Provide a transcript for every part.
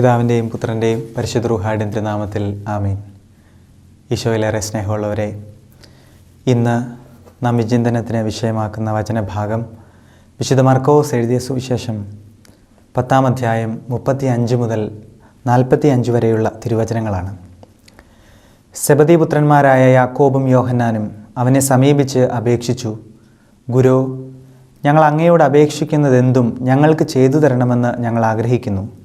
പിതാവിന്റെയും പുത്രന്റെയും പരിശുദ്ധ റുഹാഡിന്റെ നാമത്തിൽ ആമീൻ. ഈശോയിലേറെ സ്നേഹമുള്ളവരെ ഇന്ന് നാം വിചിന്തനത്തിന് വിഷയമാക്കുന്ന വചനഭാഗം വിശുദ്ധ മർക്കോസ് എഴുതിയ സുവിശേഷം പത്താം അധ്യായം മുപ്പത്തി അഞ്ച് മുതൽ നാൽപ്പത്തി അഞ്ച് വരെയുള്ള തിരുവചനങ്ങളാണ്. സെബദീപുത്രന്മാരായ യാക്കോബും യോഹന്നാനും അവനെ സമീപിച്ച് അപേക്ഷിച്ചു ഗുരു ഞങ്ങൾ അങ്ങയോട് അപേക്ഷിക്കുന്നതെന്തും ഞങ്ങൾക്ക് ചെയ്തു തരണമെന്ന് ഞങ്ങൾ ആഗ്രഹിക്കുന്നു.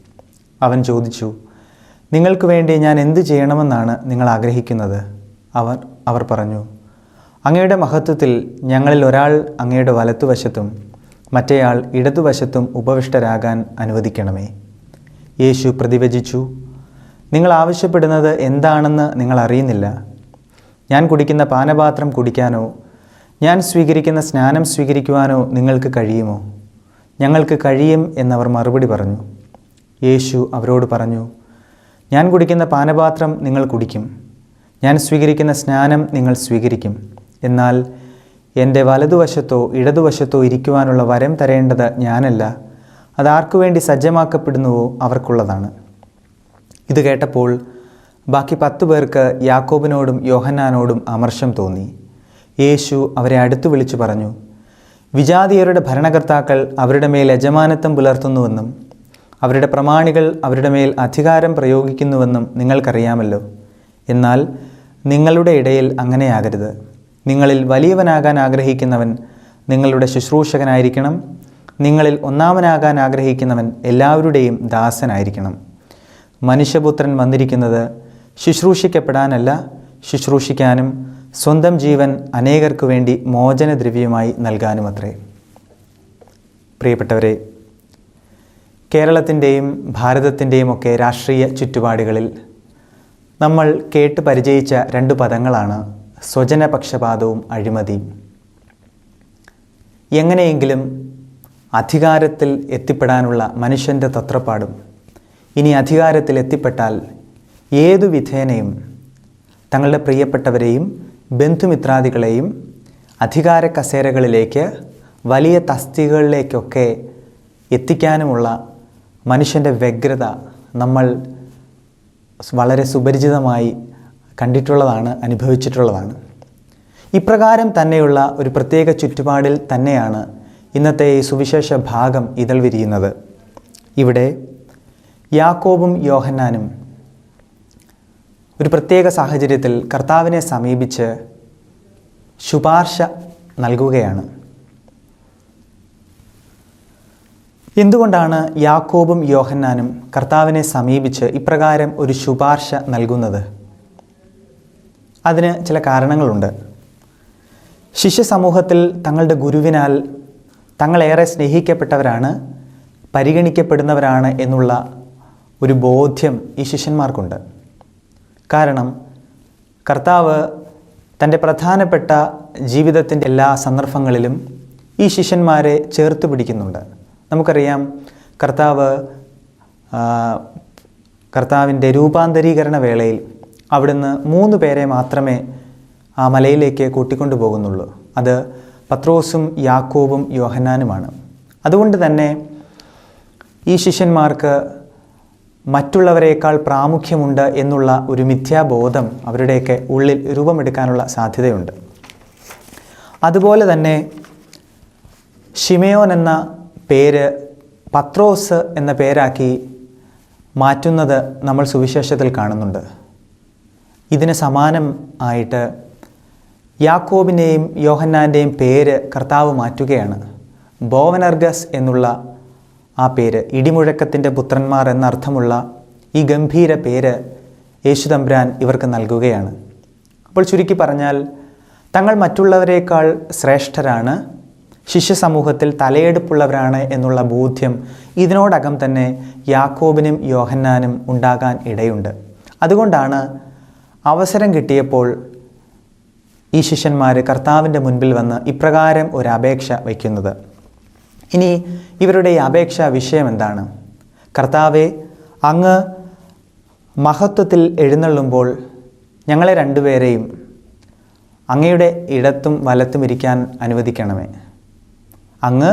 അവൻ ചോദിച്ചു നിങ്ങൾക്ക് വേണ്ടി ഞാൻ എന്ത് ചെയ്യണമെന്നാണ് നിങ്ങൾ ആഗ്രഹിക്കുന്നത്? അവർ അവർ പറഞ്ഞു അങ്ങയുടെ മഹത്വത്തിൽ ഞങ്ങളിൽ ഒരാൾ അങ്ങയുടെ വലത്തുവശത്തും മറ്റേയാൾ ഇടതുവശത്തും ഉപവിഷ്ടരാകാൻ അനുവദിക്കണമേ. യേശു പ്രതിവചിച്ചു നിങ്ങൾ ആവശ്യപ്പെടുന്നത് എന്താണെന്ന് നിങ്ങൾ അറിയുന്നില്ല. ഞാൻ കുടിക്കുന്ന പാനപാത്രം കുടിക്കാനോ ഞാൻ സ്വീകരിക്കുന്ന സ്നാനം സ്വീകരിക്കുവാനോ നിങ്ങൾക്ക് കഴിയുമോ? ഞങ്ങൾക്ക് കഴിയും എന്നവർ മറുപടി പറഞ്ഞു യേശു അവരോട് പറഞ്ഞു ഞാൻ കുടിക്കുന്ന പാനപാത്രം നിങ്ങൾ കുടിക്കും. ഞാൻ സ്വീകരിക്കുന്ന സ്നാനം നിങ്ങൾ സ്വീകരിക്കും. എന്നാൽ എന്റെ വലതുവശത്തോ ഇടതുവശത്തോ ഇരിക്കുവാനുള്ള വരം തരേണ്ടത് ഞാനല്ല. അതാർക്കു വേണ്ടി സജ്ജമാക്കപ്പെടുന്നുവോ അവർക്കുള്ളതാണ്. ഇത് കേട്ടപ്പോൾ ബാക്കി പത്തു പേർക്ക് യാക്കോബിനോടും യോഹന്നാനോടും അമർഷം തോന്നി. യേശു അവരെ അടുത്തു വിളിച്ചു പറഞ്ഞു വിജാതീയരുടെ ഭരണകർത്താക്കൾ അവരുടെ മേൽ യജമാനത്വം പുലർത്തുന്നുവെന്നും അവരുടെ പ്രമാണികൾ അവരുടെ മേൽ അധികാരം പ്രയോഗിക്കുന്നുവെന്നും നിങ്ങൾക്കറിയാമല്ലോ. എന്നാൽ നിങ്ങളുടെ ഇടയിൽ അങ്ങനെയാകരുത്. നിങ്ങളിൽ വലിയവനാകാൻ ആഗ്രഹിക്കുന്നവൻ നിങ്ങളുടെ ശുശ്രൂഷകനായിരിക്കണം. നിങ്ങളിൽ ഒന്നാമനാകാൻ ആഗ്രഹിക്കുന്നവൻ എല്ലാവരുടെയും ദാസനായിരിക്കണം. മനുഷ്യപുത്രൻ വന്നിരിക്കുന്നത് ശുശ്രൂഷിക്കപ്പെടാനല്ല ശുശ്രൂഷിക്കാനും സ്വന്തം ജീവൻ അനേകർക്കു വേണ്ടി മോചനദ്രവ്യമായി നൽകാനുമത്രേ. പ്രിയപ്പെട്ടവരെ കേരളത്തിന്റെയും ഭാരതത്തിന്റെയും ഒക്കെ രാഷ്ട്രീയ ചുറ്റുപാടുകളിൽ നമ്മൾ കേട്ട് പരിചയിച്ച രണ്ട് പദങ്ങളാണ് സ്വജനപക്ഷപാതവും അഴിമതിയും. എങ്ങനെയെങ്കിലും അധികാരത്തിൽ എത്തിപ്പെടാനുള്ള മനുഷ്യന്റെ തത്രപ്പാടും ഇനി അധികാരത്തിൽ എത്തിപ്പെട്ടാൽ ഏതു വിധേനയും തങ്ങളുടെ പ്രിയപ്പെട്ടവരെയും ബന്ധുമിത്രാദികളെയും അധികാര കസേരകളിലേക്ക് വലിയ തസ്തികകളിലേക്കൊക്കെ എത്തിക്കാനുമുള്ള മനുഷ്യന്റെ വ്യഗ്രത നമ്മൾ വളരെ സുപരിചിതമായി കണ്ടിട്ടുള്ളതാണ് അനുഭവിച്ചിട്ടുള്ളതാണ്. ഇപ്രകാരം തന്നെയുള്ള ഒരു പ്രത്യേക ചുറ്റുപാടിൽ തന്നെയാണ് ഇന്നത്തെ ഈ സുവിശേഷ ഭാഗം ഇതൾ വിരിയുന്നത്. ഇവിടെ യാക്കോബും യോഹന്നാനും ഒരു പ്രത്യേക സാഹചര്യത്തിൽ കർത്താവിനെ സമീപിച്ച് ശുപാർശ നൽകുകയാണ്. എന്തുകൊണ്ടാണ് യാക്കോബും യോഹന്നാനും കർത്താവിനെ സമീപിച്ച് ഇപ്രകാരം ഒരു ശുപാർശ നൽകുന്നത്? അതിന് ചില കാരണങ്ങളുണ്ട്. ശിഷ്യ സമൂഹത്തിൽ തങ്ങളുടെ ഗുരുവിനാൽ തങ്ങളേറെ സ്നേഹിക്കപ്പെട്ടവരാണ് പരിഗണിക്കപ്പെടുന്നവരാണ് എന്നുള്ള ഒരു ബോധ്യം ഈ ശിഷ്യന്മാർക്കുണ്ട്. കാരണം കർത്താവ് തന്റെ പ്രധാനപ്പെട്ട ജീവിതത്തിന്റെ എല്ലാ സന്ദർഭങ്ങളിലും ഈ ശിഷ്യന്മാരെ ചേർത്ത് പിടിക്കുന്നുണ്ട്. നമുക്കറിയാം കർത്താവ് കർത്താവിന്റെ രൂപാന്തരീകരണ വേളയിൽ അവിടുന്ന് മൂന്ന് പേരെ മാത്രമേ ആ മലയിലേക്ക് കൂട്ടിക്കൊണ്ടു പോകുന്നുള്ളൂ. അത് പത്രോസും യാക്കോബും യോഹന്നാനുമാണ്. അതുകൊണ്ട് തന്നെ ഈ ശിഷ്യന്മാർക്ക് മറ്റുള്ളവരെക്കാൾ പ്രാമുഖ്യമുണ്ട് എന്നുള്ള ഒരു മിഥ്യാബോധം അവരുടെയൊക്കെ ഉള്ളിൽ രൂപമെടുക്കാനുള്ള സാധ്യതയുണ്ട്. അതുപോലെ തന്നെ ഷിമയോൻ എന്ന പേര് പത്രോസ് എന്ന പേരാക്കി മാറ്റുന്നത് നമ്മൾ സുവിശേഷത്തിൽ കാണുന്നുണ്ട്. ഇതിന് സമാനം ആയിട്ട് യാക്കോബിന്റെയും യോഹന്നാന്റെയും പേര് കർത്താവ് മാറ്റുകയാണ്. ബോവനർഗസ് എന്നുള്ള ആ പേര് ഇടിമുഴക്കത്തിന്റെ പുത്രന്മാർ എന്നർത്ഥമുള്ള ഈ ഗംഭീര പേര് യേശുതമ്പുരാൻ ഇവർക്ക് നൽകുകയാണ്. അപ്പോൾ ചുരുക്കി പറഞ്ഞാൽ തങ്ങൾ മറ്റുള്ളവരേക്കാൾ ശ്രേഷ്ഠരാണ് ശിഷ്യ സമൂഹത്തിൽ തലയെടുപ്പുള്ളവരാണ് എന്നുള്ള ബോധ്യം ഇതിനോടകം തന്നെ യാക്കോബിനും യോഹന്നാനും ഉണ്ടാകാൻ ഇടയുണ്ട്. അതുകൊണ്ടാണ് അവസരം കിട്ടിയപ്പോൾ ഈ ശിഷ്യന്മാർ കർത്താവിന്റെ മുൻപിൽ വന്ന് ഇപ്രകാരം ഒരു അപേക്ഷ വയ്ക്കുന്നത്. ഇനി ഇവരുടെ ഈ അപേക്ഷ വിഷയം എന്താണ്? കർത്താവെ അങ്ങ് മഹത്വത്തിൽ എഴുന്നള്ളുമ്പോൾ ഞങ്ങളെ രണ്ടുപേരെയും അങ്ങയുടെ ഇടത്തും വലത്തും ഇരിക്കാൻ അനുവദിക്കണമേ. അങ്ങ്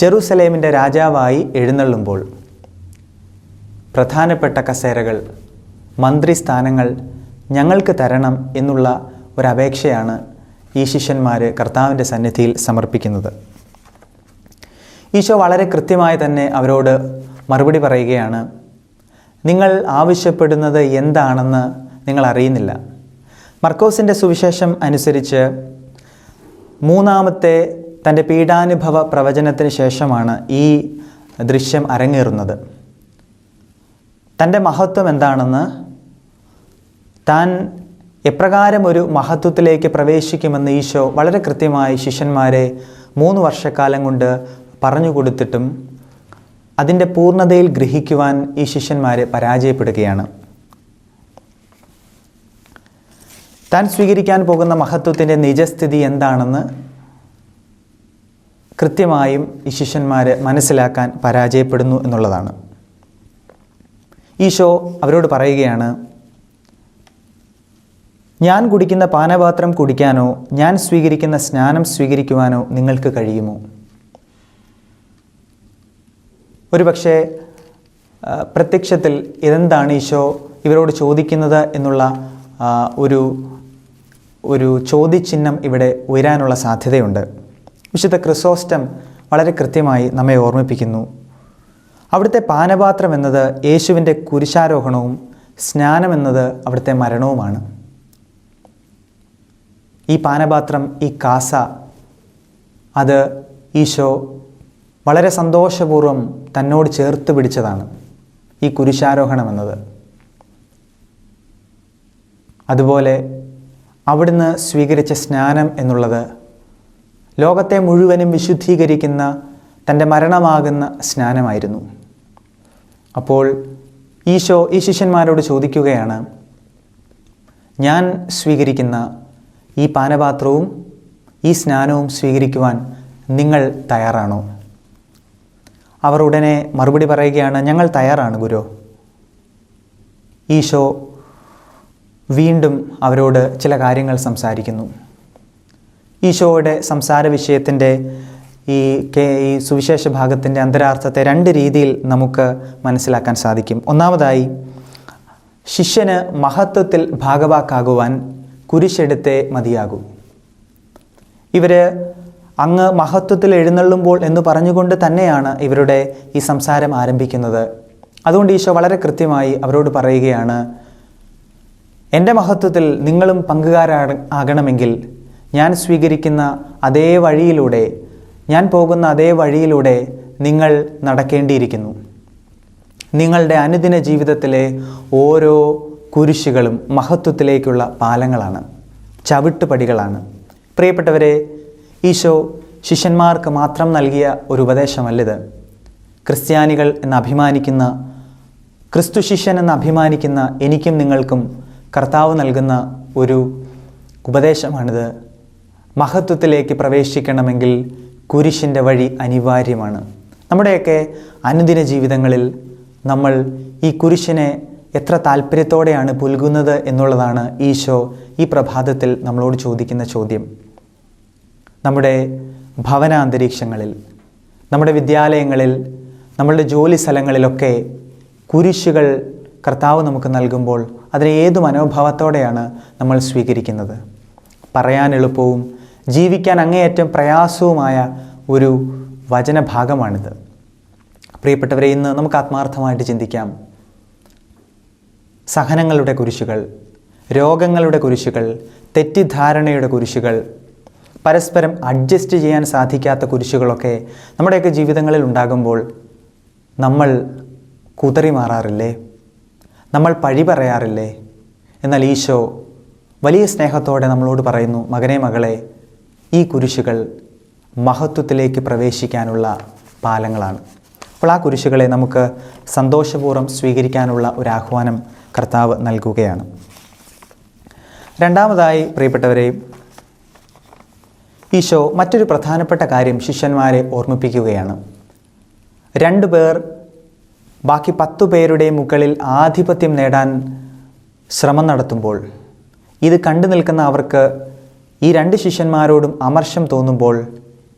ജെറുസലേമിന്റെ രാജാവായി എഴുന്നള്ളുമ്പോൾ പ്രധാനപ്പെട്ട കസേരകൾ മന്ത്രിസ്ഥാനങ്ങൾ ഞങ്ങൾക്ക് തരണം എന്നുള്ള ഒരപേക്ഷയാണ് ഈ ശിഷ്യന്മാർ കർത്താവിന്റെ സന്നിധിയിൽ സമർപ്പിക്കുന്നത്. ഈശോ വളരെ കൃത്യമായി തന്നെ അവരോട് മറുപടി പറയുകയാണ് നിങ്ങൾ ആവശ്യപ്പെടുന്നത് എന്താണെന്ന് നിങ്ങൾ അറിയുന്നില്ല. മർക്കോസിന്റെ സുവിശേഷം അനുസരിച്ച് മൂന്നാമത്തെ തന്റെ പീഡാനുഭവ പ്രവചനത്തിന് ശേഷമാണ് ഈ ദൃശ്യം അരങ്ങേറുന്നത്. തന്റെ മഹത്വം എന്താണെന്ന് താൻ എപ്രകാരം ഒരു മഹത്വത്തിലേക്ക് പ്രവേശിക്കുമെന്ന് ഈശോ വളരെ കൃത്യമായി ശിഷ്യന്മാരെ മൂന്ന് വർഷക്കാലം കൊണ്ട് പറഞ്ഞു കൊടുത്തിട്ടും അതിന്റെ പൂർണതയിൽ ഗ്രഹിക്കുവാൻ ഈ ശിഷ്യന്മാരെ പരാജയപ്പെടുകയാണ്. താൻ സ്വീകരിക്കാൻ പോകുന്ന മഹത്വത്തിന്റെ നിജസ്ഥിതി എന്താണെന്ന് കൃത്യമായും ഈ ശിഷ്യന്മാരെ മനസ്സിലാക്കാൻ പരാജയപ്പെടുന്നു എന്നുള്ളതാണ്. ഈശോ അവരോട് പറയുകയാണ് ഞാൻ കുടിക്കുന്ന പാനപാത്രം കുടിക്കാനോ ഞാൻ സ്വീകരിക്കുന്ന സ്നാനം സ്വീകരിക്കുവാനോ നിങ്ങൾക്ക് കഴിയുമോ? ഒരുപക്ഷെ പ്രത്യക്ഷത്തിൽ ഇതെന്താണ് ഈശോ ഇവരോട് ചോദിക്കുന്നത് എന്നുള്ള ഒരു ഒരു ചോദ്യചിഹ്നം ഇവിടെ ഉയരാനുള്ള സാധ്യതയുണ്ട്. വിശുദ്ധ ക്രിസോസ്റ്റം വളരെ കൃത്യമായി നമ്മെ ഓർമ്മിപ്പിക്കുന്നു. അവിടുത്തെ പാനപാത്രം എന്നത് യേശുവിന്റെ കുരിശാരോഹണവും സ്നാനം എന്നത് അവിടുത്തെ മരണവുമാണ്. ഈ പാനപാത്രം ഈ കാസ അത് ഈശോ വളരെ സന്തോഷപൂർവം തന്നോട് ചേർത്ത് പിടിച്ചതാണ്. ഈ കുരിശാരോഹണം എന്നത്. അതുപോലെ അവിടുന്ന് സ്വീകരിച്ച സ്നാനം എന്നുള്ളത് ലോകത്തെ മുഴുവനും വിശുദ്ധീകരിക്കുന്ന തന്റെ മരണമാകുന്ന സ്നാനമായിരുന്നു. അപ്പോൾ ഈശോ ഈ ശിഷ്യന്മാരോട് ചോദിക്കുകയാണ് ഞാൻ സ്വീകരിക്കുന്ന ഈ പാനപാത്രവും ഈ സ്നാനവും സ്വീകരിക്കുവാൻ നിങ്ങൾ തയ്യാറാണോ? അവർ ഉടനെ മറുപടി പറയുകയാണ് ഞങ്ങൾ തയ്യാറാണ് ഗുരു. ഈശോ വീണ്ടും അവരോട് ചില കാര്യങ്ങൾ സംസാരിക്കുന്നു. ഈശോയുടെ സംസാര വിഷയത്തിന്റെ ഈ കെ ഈ സുവിശേഷ ഭാഗത്തിന്റെ അന്തരാർത്ഥത്തെ രണ്ട് രീതിയിൽ നമുക്ക് മനസ്സിലാക്കാൻ സാധിക്കും. ഒന്നാമതായി ശിഷ്യന് മഹത്വത്തിൽ ഭാഗവാക്കാകുവാൻ കുരിശെടുത്തേ മതിയാകൂ. ഇവർ അങ്ങ് മഹത്വത്തിൽ എഴുന്നള്ളുമ്പോൾ എന്ന് പറഞ്ഞുകൊണ്ട് തന്നെയാണ് ഇവരുടെ ഈ സംസാരം ആരംഭിക്കുന്നത്. അതുകൊണ്ട് ഈശോ വളരെ കൃത്യമായി അവരോട് പറയുകയാണ് എന്റെ മഹത്വത്തിൽ നിങ്ങളും പങ്കുകാരാ ആകണമെങ്കിൽ ഞാൻ സ്വീകരിക്കുന്ന അതേ വഴിയിലൂടെ ഞാൻ പോകുന്ന അതേ വഴിയിലൂടെ നിങ്ങൾ നടക്കേണ്ടിയിരിക്കുന്നു. നിങ്ങളുടെ അനുദിന ജീവിതത്തിലെ ഓരോ കുരിശുകളും മഹത്വത്തിലേക്കുള്ള പാലങ്ങളാണ് ചവിട്ടുപടികളാണ്. പ്രിയപ്പെട്ടവരെ ഈശോ ശിഷ്യന്മാർക്ക് മാത്രം നൽകിയ ഒരു ഉപദേശമല്ലിത്. ക്രിസ്ത്യാനികൾ എന്ന് അഭിമാനിക്കുന്ന ക്രിസ്തു ശിഷ്യൻ എന്ന് അഭിമാനിക്കുന്ന എനിക്കും നിങ്ങൾക്കും കർത്താവ് നൽകുന്ന ഒരു ഉപദേശമാണിത്. മഹത്വത്തിലേക്ക് പ്രവേശിക്കണമെങ്കിൽ കുരിശിന്റെ വഴി അനിവാര്യമാണ്. നമ്മുടെയൊക്കെ അനുദിന ജീവിതങ്ങളിൽ നമ്മൾ ഈ കുരിശിനെ എത്ര താല്പര്യത്തോടെയാണ് പുൽകുന്നത് എന്നുള്ളതാണ് ഈശോ ഈ പ്രഭാതത്തിൽ നമ്മളോട് ചോദിക്കുന്ന ചോദ്യം. നമ്മുടെ ഭവനാന്തരീക്ഷങ്ങളിൽ നമ്മുടെ വിദ്യാലയങ്ങളിൽ നമ്മളുടെ ജോലി സ്ഥലങ്ങളിലൊക്കെ കുരിശുകൾ കർത്താവ് നമുക്ക് നൽകുമ്പോൾ അതിനെ ഏത് മനോഭാവത്തോടെയാണ് നമ്മൾ സ്വീകരിക്കുന്നത്? പറയാൻ എളുപ്പവും ജീവിക്കാൻ അങ്ങേയറ്റം പ്രയാസവുമായ ഒരു വചനഭാഗമാണിത്. പ്രിയപ്പെട്ടവരെ ഇന്ന് നമുക്ക് ആത്മാർത്ഥമായിട്ട് ചിന്തിക്കാം. സഹനങ്ങളുടെ കുരിശുകൾ രോഗങ്ങളുടെ കുരിശുകൾ തെറ്റിദ്ധാരണയുടെ കുരിശുകൾ പരസ്പരം അഡ്ജസ്റ്റ് ചെയ്യാൻ സാധിക്കാത്ത കുരിശുകളൊക്കെ നമ്മുടെയൊക്കെ ജീവിതങ്ങളിൽ ഉണ്ടാകുമ്പോൾ നമ്മൾ കുതറി മാറാറില്ലേ നമ്മൾ പഴി പറയാറില്ലേ? എന്നാൽ ഈശോ വലിയ സ്നേഹത്തോടെ നമ്മളോട് പറയുന്നു മകനെ മകളെ ഈ കുരിശുകൾ മഹത്വത്തിലേക്ക് പ്രവേശിക്കാനുള്ള പാലങ്ങളാണ്. അപ്പോൾ ആ കുരിശുകളെ നമുക്ക് സന്തോഷപൂർവം സ്വീകരിക്കാനുള്ള ഒരു ആഹ്വാനം കർത്താവ് നൽകുകയാണ്. രണ്ടാമതായി പ്രിയപ്പെട്ടവരെ ഈശോ മറ്റൊരു പ്രധാനപ്പെട്ട കാര്യം ശിഷ്യന്മാരെ ഓർമ്മിപ്പിക്കുകയാണ്. രണ്ടു പേർ ബാക്കി പത്തു പേരുടെ മുകളിൽ ആധിപത്യം നേടാൻ ശ്രമം നടത്തുമ്പോൾ ഇത് കണ്ടു നിൽക്കുന്ന അവർക്ക് ഈ രണ്ട് ശിഷ്യന്മാരോടും അമർഷം തോന്നുമ്പോൾ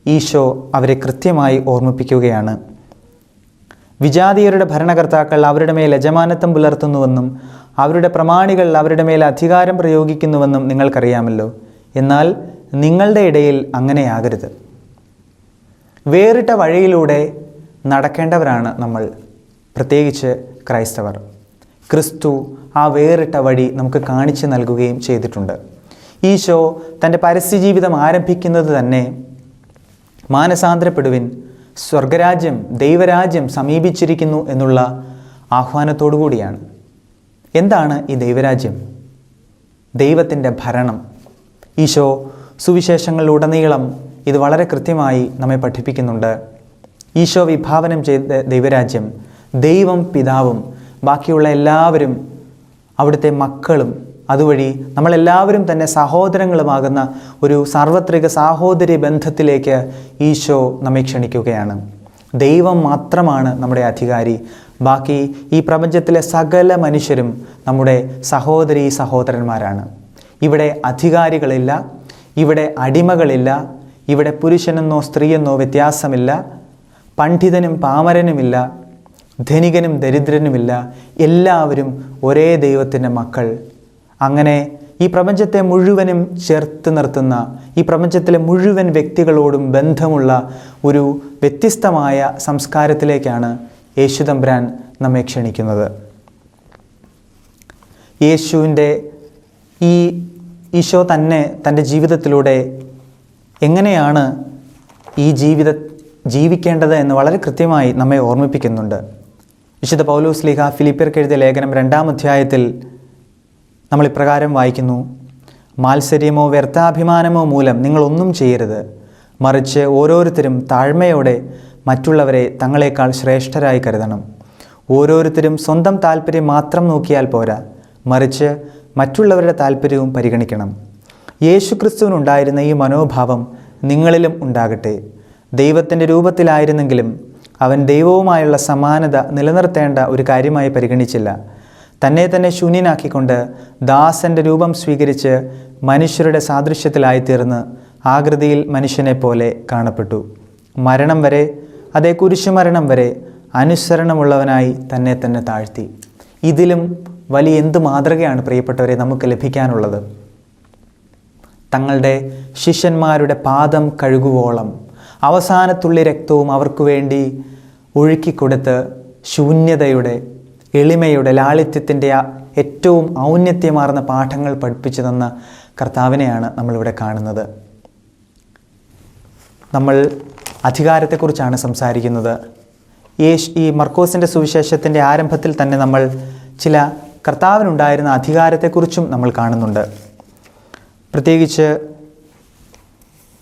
ഈശോ അവരെ കൃത്യമായി ഓർമ്മിപ്പിക്കുകയാണ്. വിജാതീയരുടെ ഭരണകർത്താക്കൾ അവരുടെ മേൽ യജമാനത്വം പുലർത്തുന്നുവെന്നും അവരുടെ പ്രമാണികൾ അവരുടെ മേൽ അധികാരം പ്രയോഗിക്കുന്നുവെന്നും നിങ്ങൾക്കറിയാമല്ലോ. എന്നാൽ നിങ്ങളുടെ ഇടയിൽ അങ്ങനെയാകരുത്. വേറിട്ട വഴിയിലൂടെ നടക്കേണ്ടവരാണ് നമ്മൾ പ്രത്യേകിച്ച് ക്രൈസ്തവർ. ക്രിസ്തു ആ വേറിട്ട വഴി നമുക്ക് കാണിച്ചു നൽകുകയും ചെയ്തിട്ടുണ്ട്. ഈശോ തന്റെ പരസ്യജീവിതം ആരംഭിക്കുന്നത് തന്നെ മാനസാന്തരപ്പെടുവിൻ സ്വർഗരാജ്യം ദൈവരാജ്യം സമീപിച്ചിരിക്കുന്നു എന്നുള്ള ആഹ്വാനത്തോടു കൂടിയാണ് എന്താണ് ഈ ദൈവരാജ്യം? ദൈവത്തിന്റെ ഭരണം. ഈശോ സുവിശേഷങ്ങളിലുടനീളം ഇത് വളരെ കൃത്യമായി നമ്മെ പഠിപ്പിക്കുന്നുണ്ട്. ഈശോ വിഭാവനം ചെയ്ത ദൈവരാജ്യം ദൈവം പിതാവും ബാക്കിയുള്ള എല്ലാവരും അവിടുത്തെ മക്കളും അതുവഴി നമ്മളെല്ലാവരും തന്നെ സഹോദരങ്ങളുമാകുന്ന ഒരു സാർവത്രിക സാഹോദര്യ ബന്ധത്തിലേക്ക് ഈശോ നമ്മെ ക്ഷണിക്കുകയാണ്. ദൈവം മാത്രമാണ് നമ്മുടെ അധികാരി. ബാക്കി ഈ പ്രപഞ്ചത്തിലെ സകല മനുഷ്യരും നമ്മുടെ സഹോദരി സഹോദരന്മാരാണ്. ഇവിടെ അധികാരികളില്ല ഇവിടെ അടിമകളില്ല ഇവിടെ പുരുഷനെന്നോ സ്ത്രീയെന്നോ വ്യത്യാസമില്ല പണ്ഡിതനും പാമരനുമില്ല ധനികനും ദരിദ്രനുമില്ല എല്ലാവരും ഒരേ ദൈവത്തിന്റെ മക്കൾ അങ്ങനെ ഈ പ്രപഞ്ചത്തെ മുഴുവനും ചേർത്ത് നിർത്തുന്ന ഈ പ്രപഞ്ചത്തിലെ മുഴുവൻ വ്യക്തികളോടും ബന്ധമുള്ള ഒരു വ്യത്യസ്തമായ സംസ്കാരത്തിലേക്കാണ് യേശുതമ്പ്രാൻ നമ്മെ ക്ഷണിക്കുന്നത്. യേശുവിന്റെ ഈ ഈശോ തന്നെ തന്റെ ജീവിതത്തിലൂടെ എങ്ങനെയാണ് ഈ ജീവിത ജീവിക്കേണ്ടത് എന്ന് വളരെ കൃത്യമായി നമ്മെ ഓർമ്മിപ്പിക്കുന്നുണ്ട്. വിശുദ്ധ പൗലോസ് ലീഹ ഫിലിപ്പിയർക്ക് എഴുതിയ ലേഖനം രണ്ടാം അധ്യായത്തിൽ നമ്മൾ ഇപ്രകാരം വായിക്കുന്നു. മാത്സര്യമോ വ്യർത്ഥാഭിമാനമോ മൂലം നിങ്ങളൊന്നും ചെയ്യരുത്. മറിച്ച് ഓരോരുത്തരും താഴ്മയോടെ മറ്റുള്ളവരെ തങ്ങളെക്കാൾ ശ്രേഷ്ഠരായി കരുതണം. ഓരോരുത്തരും സ്വന്തം താല്പര്യം മാത്രം നോക്കിയാൽ പോരാ. മറിച്ച് മറ്റുള്ളവരുടെ താല്പര്യവും പരിഗണിക്കണം. യേശുക്രിസ്തുവിനുണ്ടായിരുന്ന ഈ മനോഭാവം നിങ്ങളിലും ഉണ്ടാകട്ടെ. ദൈവത്തിന്റെ രൂപത്തിലായിരുന്നെങ്കിലും അവൻ ദൈവവുമായുള്ള സമാനത നിലനിർത്തേണ്ട ഒരു കാര്യമായി പരിഗണിച്ചില്ല. തന്നെ തന്നെ ശൂന്യനാക്കിക്കൊണ്ട് ദാസന്റെ രൂപം സ്വീകരിച്ച് മനുഷ്യരുടെ സാദൃശ്യത്തിലായിത്തീർന്ന് ആകൃതിയിൽ മനുഷ്യനെ പോലെ കാണപ്പെട്ടു. മരണം വരെ അതേ കുരിശുമരണം വരെ അനുസരണമുള്ളവനായി തന്നെ തന്നെ താഴ്ത്തി. ഇതിലും വലിയ എന്ത് മാതൃകയാണ് പ്രിയപ്പെട്ടവരെ നമുക്ക് ലഭിക്കാനുള്ളത്? തങ്ങളുടെ ശിഷ്യന്മാരുടെ പാദം കഴുകുവോളം അവസാനത്തുള്ളി രക്തവും അവർക്കു വേണ്ടി ഒഴുക്കിക്കൊടുത്ത് ശൂന്യതയുടെ എളിമയുടെ ലാളിത്യത്തിന്റെ ഏറ്റവും ഔന്നത്യമാർന്ന പാഠങ്ങൾ പഠിപ്പിച്ചു തന്ന കർത്താവിനെയാണ് നമ്മളിവിടെ കാണുന്നത്. നമ്മൾ അധികാരത്തെക്കുറിച്ചാണ് സംസാരിക്കുന്നത്. യേശ് ഈ മർക്കോസിന്റെ സുവിശേഷത്തിന്റെ ആരംഭത്തിൽ തന്നെ നമ്മൾ ചില കർത്താവിനുണ്ടായിരുന്ന അധികാരത്തെക്കുറിച്ചും നമ്മൾ കാണുന്നുണ്ട്. പ്രത്യേകിച്ച്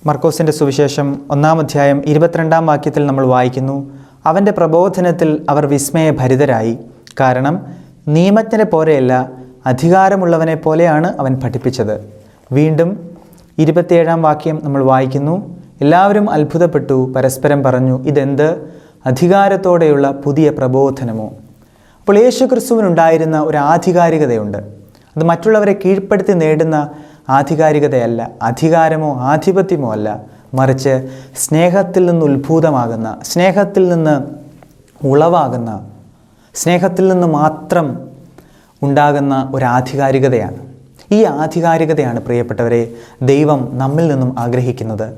മർക്കോസിന്റെ സുവിശേഷം ഒന്നാം അധ്യായം ഇരുപത്തിരണ്ടാം വാക്യത്തിൽ നമ്മൾ വായിക്കുന്നു അവന്റെ പ്രബോധനത്തിൽ അവർ വിസ്മയഭരിതരായി. കാരണം നിയമജ്ഞനെ പോലെയല്ല അധികാരമുള്ളവനെ പോലെയാണ് അവൻ പഠിപ്പിച്ചത്. വീണ്ടും ഇരുപത്തിയേഴാം വാക്യം നമ്മൾ വായിക്കുന്നു. എല്ലാവരും അത്ഭുതപ്പെട്ടു പരസ്പരം പറഞ്ഞു ഇതെന്ത്? അധികാരത്തോടെയുള്ള പുതിയ പ്രബോധനമോ? അപ്പോൾ യേശു ക്രിസ്തുവിനുണ്ടായിരുന്ന ഒരു ആധികാരികതയുണ്ട്. അത് മറ്റുള്ളവരെ കീഴ്പ്പെടുത്തി നേടുന്ന ആധികാരികതയല്ല അധികാരമോ ആധിപത്യമോ അല്ല. മറിച്ച് സ്നേഹത്തിൽ നിന്ന് ഉത്ഭൂതമാകുന്ന സ്നേഹത്തിൽ നിന്ന് ഉളവാകുന്ന സ്നേഹത്തിൽ നിന്ന് മാത്രം ഉണ്ടാകുന്ന ഒരു ആധികാരികതയാണ്. ഈ ആധികാരികതയാണ് പ്രിയപ്പെട്ടവരെ ദൈവം നമ്മിൽ നിന്നും ആഗ്രഹിക്കുന്നത്.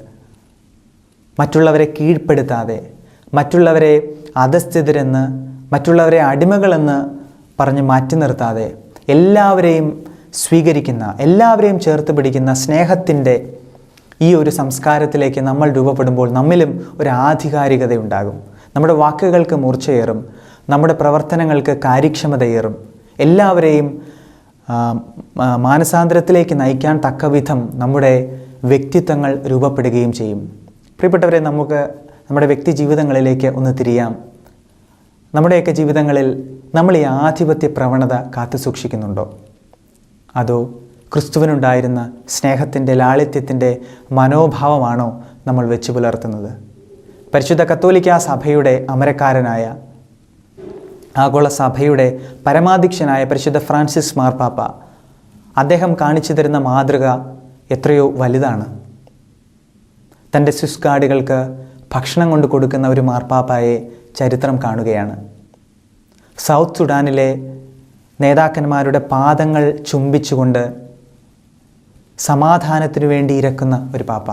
മറ്റുള്ളവരെ കീഴ്പ്പെടുത്താതെ മറ്റുള്ളവരെ അധസ്ഥിതരെന്ന് മറ്റുള്ളവരെ അടിമകളെന്ന് പറഞ്ഞ് മാറ്റി നിർത്താതെ എല്ലാവരെയും സ്വീകരിക്കുന്ന എല്ലാവരെയും ചേർത്ത് പിടിക്കുന്ന സ്നേഹത്തിന്റെ ഈ ഒരു സംസ്കാരത്തിലേക്ക് നമ്മൾ രൂപപ്പെടുമ്പോൾ നമ്മിലും ഒരു ആധികാരികതയുണ്ടാകും നമ്മുടെ വാക്കുകൾക്ക് മൂർച്ചയേറും നമ്മുടെ പ്രവർത്തനങ്ങൾക്ക് കാര്യക്ഷമതയേറും. എല്ലാവരെയും മാനസാന്തരത്തിലേക്ക് നയിക്കാൻ തക്കവിധം നമ്മുടെ വ്യക്തിത്വങ്ങൾ രൂപപ്പെടുകയും ചെയ്യും. പ്രിയപ്പെട്ടവരെ നമുക്ക് നമ്മുടെ വ്യക്തി ജീവിതങ്ങളിലേക്ക് ഒന്ന് തിരിയാം. നമ്മുടെയൊക്കെ ജീവിതങ്ങളിൽ നമ്മൾ ഈ ആധിപത്യ പ്രവണത കാത്തു സൂക്ഷിക്കുന്നുണ്ടോ? അതോ ക്രിസ്തുവിനുണ്ടായിരുന്ന സ്നേഹത്തിന്റെ ലാളിത്യത്തിന്റെ മനോഭാവമാണോ നമ്മൾ വെച്ചു പുലർത്തുന്നത്? പരിശുദ്ധ കത്തോലിക്ക സഭയുടെ അമരക്കാരനായ ആഗോള സഭയുടെ പരമാധ്യക്ഷനായ പരിശുദ്ധ ഫ്രാൻസിസ് മാർപ്പാപ്പ അദ്ദേഹം കാണിച്ചു തരുന്ന മാതൃക എത്രയോ വലുതാണ്. തന്റെ സ്വിസ്കാർഡുകൾക്ക് ഭക്ഷണം കൊണ്ട് കൊടുക്കുന്ന ഒരു മാർപ്പാപ്പായെ ചരിത്രം കാണുകയാണ്. സൗത്ത് സുഡാനിലെ നേതാക്കന്മാരുടെ പാദങ്ങൾ ചുംബിച്ചുകൊണ്ട് സമാധാനത്തിനു വേണ്ടി ഇരക്കുന്ന ഒരു പാപ്പ.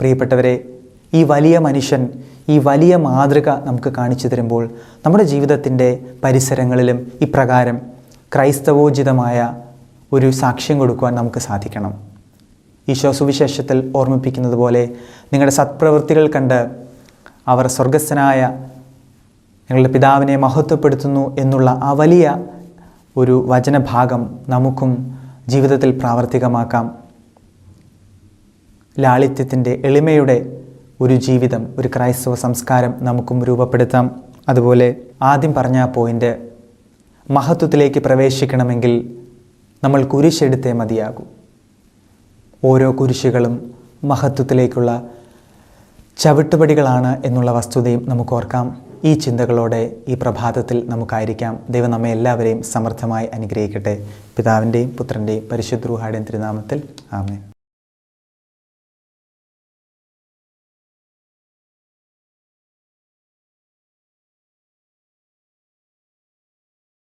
പ്രിയപ്പെട്ടവരെ ഈ വലിയ മനുഷ്യൻ ഈ വലിയ മാതൃക നമുക്ക് കാണിച്ചു തരുമ്പോൾ നമ്മുടെ ജീവിതത്തിന്റെ പരിസരങ്ങളിലും ഇപ്രകാരം ക്രൈസ്തവോചിതമായ ഒരു സാക്ഷ്യം കൊടുക്കുവാൻ നമുക്ക് സാധിക്കണം. ഈശോ സുവിശേഷത്തിൽ ഓർമ്മിപ്പിക്കുന്നത് പോലെ നിങ്ങളുടെ സത്പ്രവൃത്തികൾ കണ്ട് അവർ സ്വർഗസ്ഥനായ നിങ്ങളുടെ പിതാവിനെ മഹത്വപ്പെടുത്തുന്നു എന്നുള്ള ആ വലിയ ഒരു വചനഭാഗം നമുക്കും ജീവിതത്തിൽ പ്രാവർത്തികമാക്കാം. ലാളിത്യത്തിന്റെ എളിമയുടെ ഒരു ജീവിതം ഒരു ക്രൈസ്തവ സംസ്കാരം നമുക്കും രൂപപ്പെടുത്താം. അതുപോലെ ആദ്യം പറഞ്ഞ പോയിന്റ് മഹത്വത്തിലേക്ക് പ്രവേശിക്കണമെങ്കിൽ നമ്മൾ കുരിശെടുത്തേ മതിയാകൂ. ഓരോ കുരിശുകളും മഹത്വത്തിലേക്കുള്ള ചവിട്ടുപടികളാണ് എന്നുള്ള വസ്തുതയും നമുക്ക് ഓർക്കാം. ഈ ചിന്തകളോടെ ഈ പ്രഭാതത്തിൽ നമുക്കായിരിക്കാം. ദൈവം നമ്മെ എല്ലാവരെയും സമർത്ഥമായി അനുഗ്രഹിക്കട്ടെ. പിതാവിന്റെയും പുത്രന്റെയും പരിശുദ്ധ റൂഹായുടെയും തിരുനാമത്തിൽ ആമേൻ.